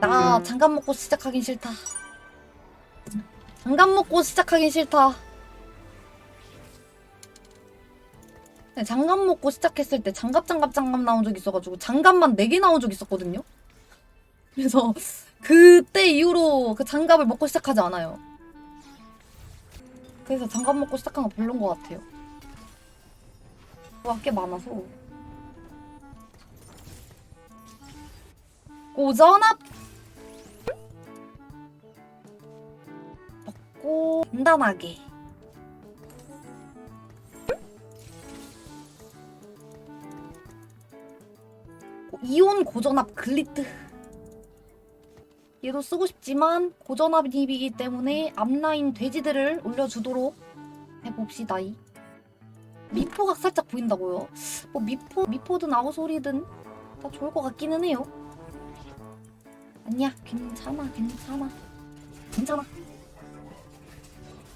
나 장갑 먹고 시작하긴 싫다. 장갑 먹고 시작하긴 싫다. 네, 장갑 먹고 시작했을 때 장갑 장갑 장갑 나온 적 있어가지고 장갑만 4개 나온 적 있었거든요. 그래서 그때 이후로 그 장갑을 먹고 시작하지 않아요. 그래서 장갑 먹고 시작한 거 별론 것 같아요. 뭐가 꽤 많아서. 고전압? 먹고 간단하게. 이온 고전압 글리트. 얘도 쓰고 싶지만 고전압이기 때문에 앞라인 돼지들을 올려주도록 해봅시다 이. 미포가 살짝 보인다고요? 뭐 미포 미포든 아우소리든 다 좋을 것 같기는 해요 아니야 괜찮아 괜찮아 괜찮아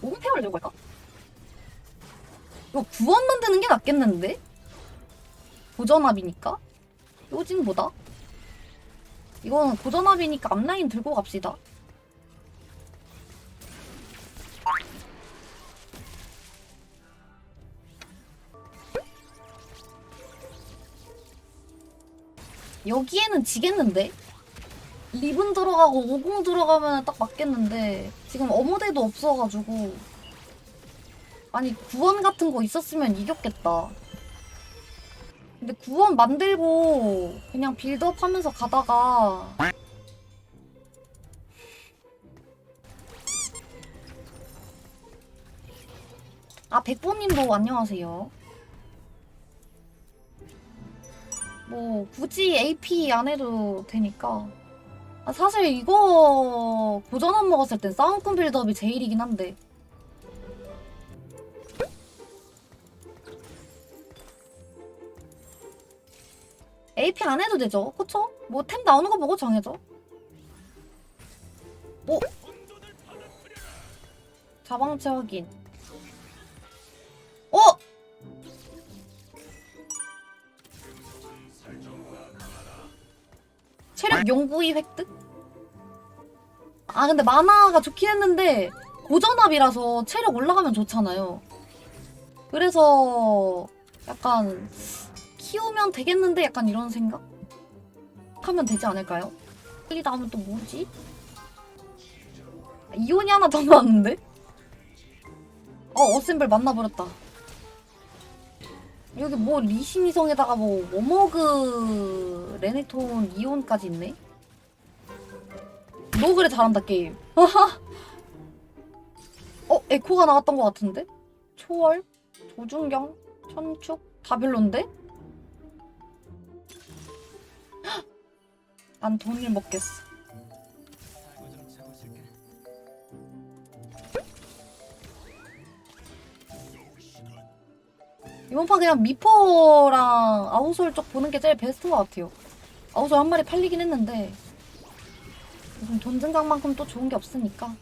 오금 페어를 들고 갈까? 이거 구원 만드는 게 낫겠는데? 고전압이니까? 요진보다? 이거는 고전압이니까 앞라인 들고 갑시다 여기에는 지겠는데? 리븐 들어가고 50 들어가면 딱 맞겠는데 지금 어머대도 없어가지고 아니 구원 같은 거 있었으면 이겼겠다. 근데 구원 만들고 그냥 빌드업 하면서 가다가 아 백보님도 안녕하세요. 뭐 굳이 AP 안 해도 되니까 아, 사실 이거 고전업 먹었을 땐 싸움꾼 빌드업이 제일이긴 한데 AP 안 해도 되죠 그쵸? 뭐 템 나오는 거 보고 정해줘 오! 자방체 확인 체력 연구이 획득? 아 근데 만화가 좋긴 했는데 고전압이라서 체력 올라가면 좋잖아요. 그래서 약간 키우면 되겠는데 약간 이런 생각? 하면 되지 않을까요? 이 다음은 또 뭐지? 아, 이온이 하나 더 나왔는데? 어 어셈블 만나버렸다. 여기 뭐 리시미성에다가 뭐 워머그 레네톤 이온까지 있네? 너 그래 잘한다 게임 어? 에코가 나왔던 것 같은데? 초월? 조준경? 천축? 다 별론데? 헉! 난 돈을 먹겠어 이번 판 그냥 미포랑 아우솔 쪽 보는 게 제일 베스트인 것 같아요 아우솔 한 마리 팔리긴 했는데 돈 증강만큼 또 좋은 게 없으니까.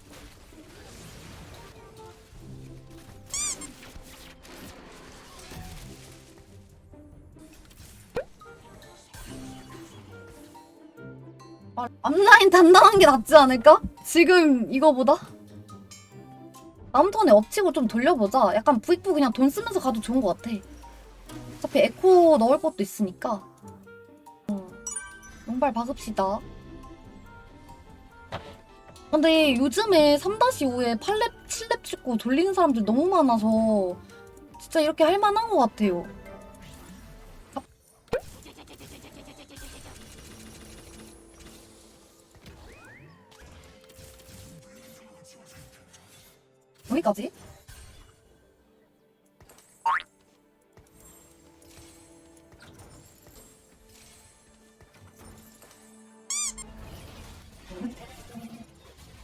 아, 앞라인 단단한 게 낫지 않을까? 지금 이거보다? 다음 턴에 엎치고 좀 돌려보자. 약간 부익부 그냥 돈 쓰면서 가도 좋은 것 같아. 어차피 에코 넣을 것도 있으니까. 어, 용발 박읍시다. 근데 요즘에 3-5에 8렙, 7렙 찍고 돌리는 사람들 너무 많아서 진짜 이렇게 할 만한 것 같아요. 여기까지?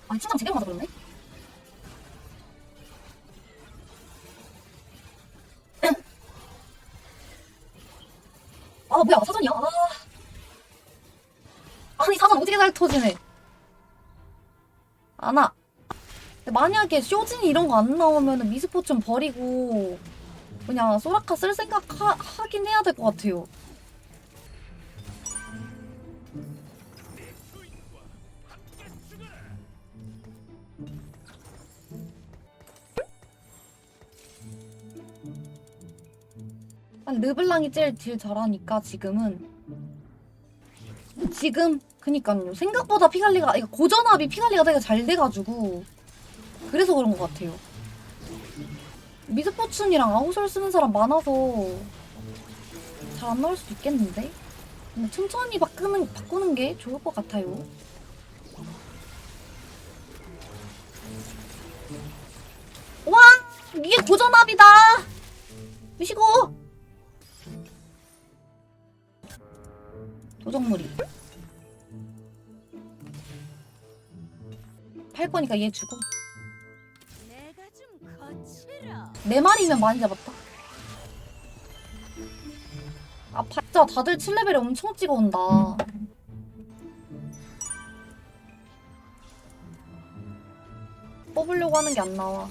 아니 충전 제대로 맞아 버렸네. 아 뭐야 사전이야? 아. 아니 사전 오지게 잘 터지네. 근데 만약에 쇼진이 이런 거 안 나오면 미스포츠 버리고 그냥 소라카 쓸 생각 하, 하긴 해야 될 것 같아요. 르블랑이 제일 딜 잘하니까 지금은. 지금? 그니까요. 생각보다 피갈리가 고전압이 피갈리가 되게 잘 돼가지고. 그래서 그런 것 같아요. 미드포춘이랑 아우솔 쓰는 사람 많아서 잘 안 나올 수도 있겠는데? 천천히 바꾸는, 바꾸는 게 좋을 것 같아요. 와! 이게 고전압이다! 미시고! 도적무리. 팔 거니까 얘 주고 네 마리면 많이 잡았다. 아 진짜 다들 7레벨에 엄청 찍어온다. 뽑으려고 하는 게 안 나와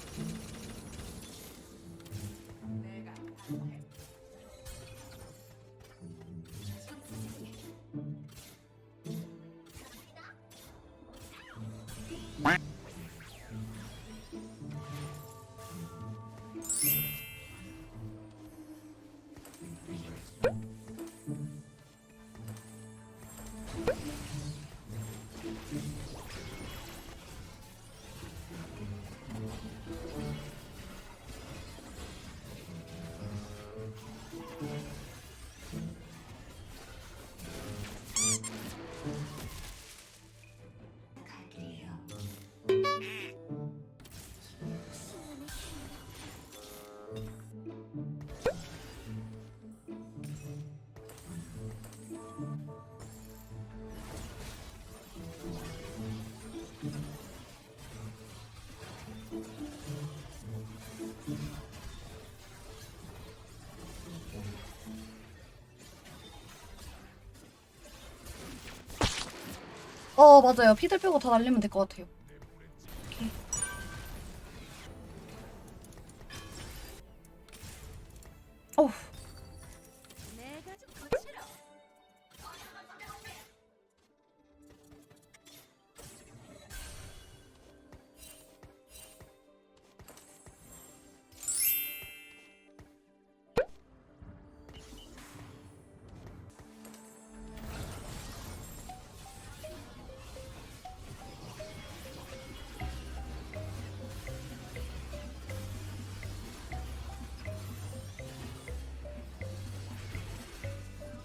어 맞아요. 피들 빼고 다 날리면 될 것 같아요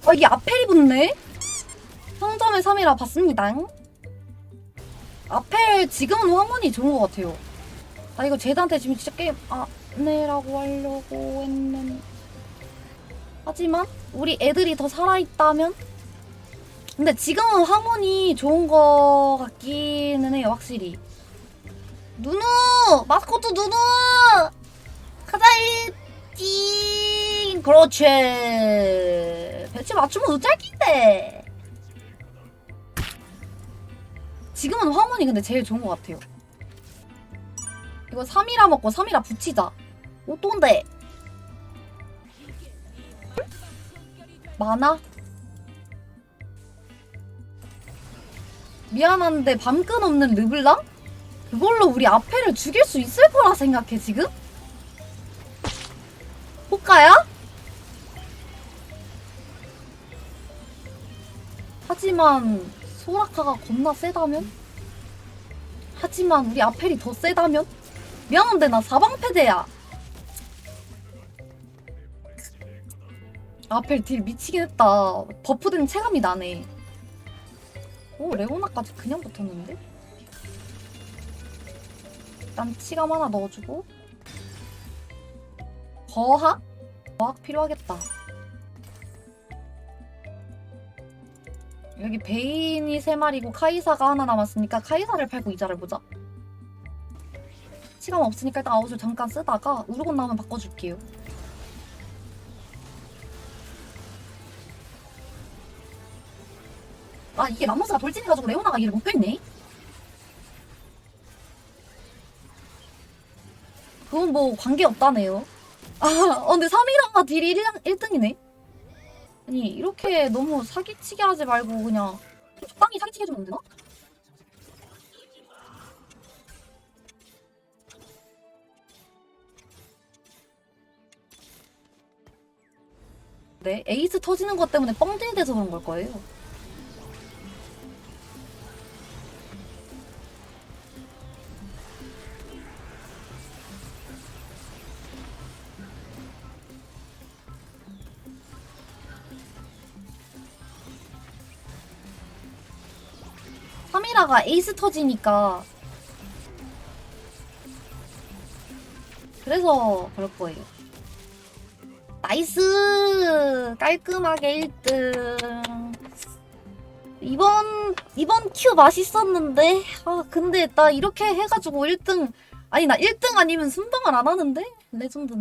어, 이게 아펠이 붙네? 성점의 3이라 봤습니다. 아펠 지금은 황혼이 좋은 것 같아요. 아 이거 제드한테 지금 진짜 게임 안내라고 하려고 했는. 하지만 우리 애들이 더 살아있다면? 근데 지금은 황혼이 좋은 거 같기는 해요, 확실히. 누누! 마스코트 누누! 카자이팅! 그렇지! 배치 맞추면 어쩔긴데! 지금은 황혼이 근데 제일 좋은 것 같아요. 이거 3이라 먹고 3이라 붙이자. 어떤데? 많아? 미안한데 밤끈 없는 르블랑? 그걸로 우리 아페를 죽일 수 있을 거라 생각해 지금? 호카야? 하지만 소라카가 겁나 세다면? 하지만 우리 아펠이 더 세다면? 미안한데 나 사방패대야 아펠 딜 미치긴 했다 버프된 체감이 나네 오 레오나까지 그냥 붙었는데? 일단 치감 하나 넣어주고 거학? 거학 필요하겠다 여기 베인이 세 마리고 카이사가 하나 남았으니까 카이사를 팔고 이자를 보자. 시간 없으니까 일단 아웃을 잠깐 쓰다가 우르곤 나오면 바꿔줄게요. 아 이게 맘모스가 돌진해가지고 레오나가 얘를 못 뺐네? 그건 뭐 관계없다네요. 아 어, 근데 3위랑 딜이 1, 등이네 아니 이렇게 너무 사기치게 하지 말고 그냥 적당히 사기치게 해주면 안 되나? 네, 에이스 터지는 것 때문에 뻥딜 돼서 그런 걸 거예요. 카미라가 에이스 터지니까. 그래서 그럴 거예요. 나이스! 깔끔하게 1등. 이번 이번 큐 맛있었는데? 아 근데 나 이렇게 해가지고 1등. 아니 나 1등 아니면 순방을 안 하는데? 레전드